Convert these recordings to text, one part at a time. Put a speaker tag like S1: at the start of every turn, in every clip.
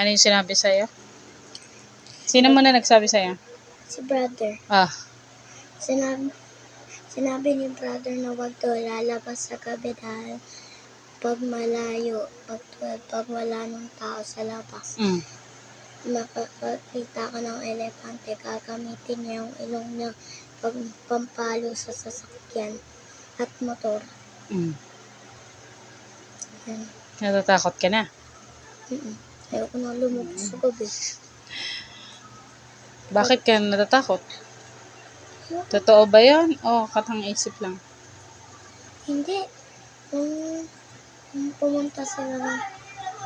S1: Ano yung sinabi sa'yo? Sino muna nagsabi sa'yo?
S2: Si brother.
S1: Ah,
S2: Sinabi, sinabi ni brother na wag daw lalabas sa gabi dahil pag malayo, pag, pag wala ng tao sa labas,
S1: mm.
S2: makakita ka ng elepante, gagamitin niya yung ilong niya pag pampalo sa sasakyan at motor.
S1: Mm.
S2: Yan.
S1: Natatakot ka na.
S2: Mm-mm. Ayoko na lumabas sa gabi.
S1: Bakit ka natatakot? Totoo ba yan? O katang isip lang?
S2: Hindi. Kung, kung pumunta sila ng,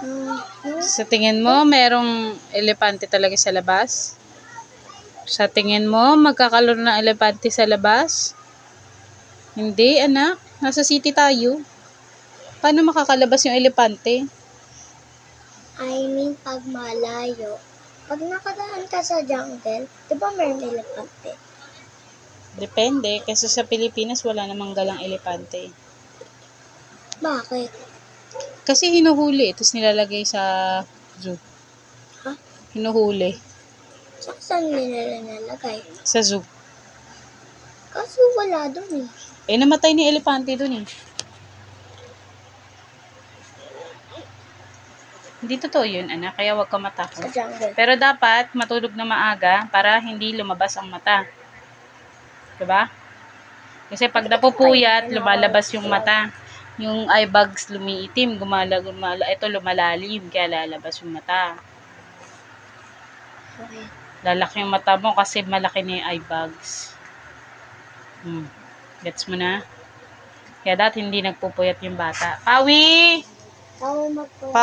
S2: ng, ng
S1: Sa tingin mo, merong elepante talaga sa labas? Sa tingin mo, magkakaroon ng elepante sa labas? Hindi, anak. Nasa city tayo. Paano makakalabas yung elepante?
S2: I mean, pag malayo. Pag nakadaan ka sa jungle, di ba meron elepante?
S1: Depende. Kasi sa Pilipinas, wala namang galang elepante.
S2: Bakit?
S1: Kasi hinuhuli. Tapos nilalagay sa zoo.
S2: Ha?
S1: Hinuhuli.
S2: Sa saan nila nalagay?
S1: Sa zoo.
S2: Kaso wala doon eh.
S1: Eh, namatay ni elepante dun eh. Hindi totoo yun, anak. Kaya huwag ka matakot. Pero dapat matulog na maaga para hindi lumabas ang mata. 'Di ba? Kasi pag napupuyat, lumalabas yung mata. Yung eye bags lumiitim, gumala, gumala. Ito lumalalim, kaya lalabas yung mata. Lalaki yung mata mo kasi malaki na yung eye bags. Hmm. Gets mo na? Kaya dati hindi nagpupuyat yung bata. Pawi!
S2: Tao magpo.